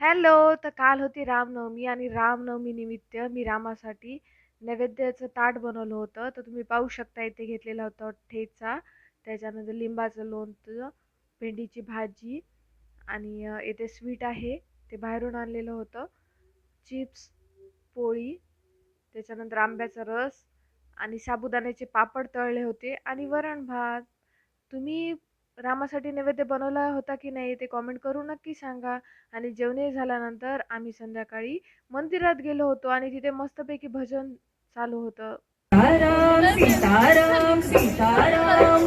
Hello! तर काल होती रामनवमी आणि रामनवमी निमित्त मी रामासाठी नैवेद्याचं ताट बनवलं होतं. तर तुम्ही पाहू शकता इथे घेतलेला होता ठेचा, त्याच्यानंतर लिंबाचं लोणचं, भेंडीची भाजी आणि इथे स्वीट आहे, ते बाहेरून आणलेलं होतं. चिप्स, पोळी, त्याच्यानंतर आंब्याचा रस आणि साबुदाण्याचे पापड तळले होते आणि वरण-भात. तुम्ही रामासाठी नैवेद्य बनवला होता की नाही ते कॉमेंट करून नक्की सांगा. आणि जेवणही झाल्यानंतर आम्ही संध्याकाळी मंदिरात गेलो होतो आणि तिथे मस्तपैकी भजन चालू होतं. सीताराम सीताराम सीताराम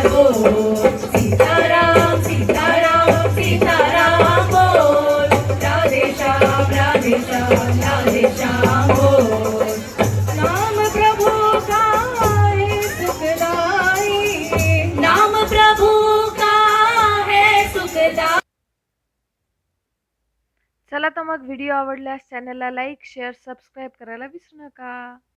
चला तर मग व्हिडिओ आवडल्यास चॅनलला लाईक, शेअर, सबस्क्राईब करायला विसरू नका.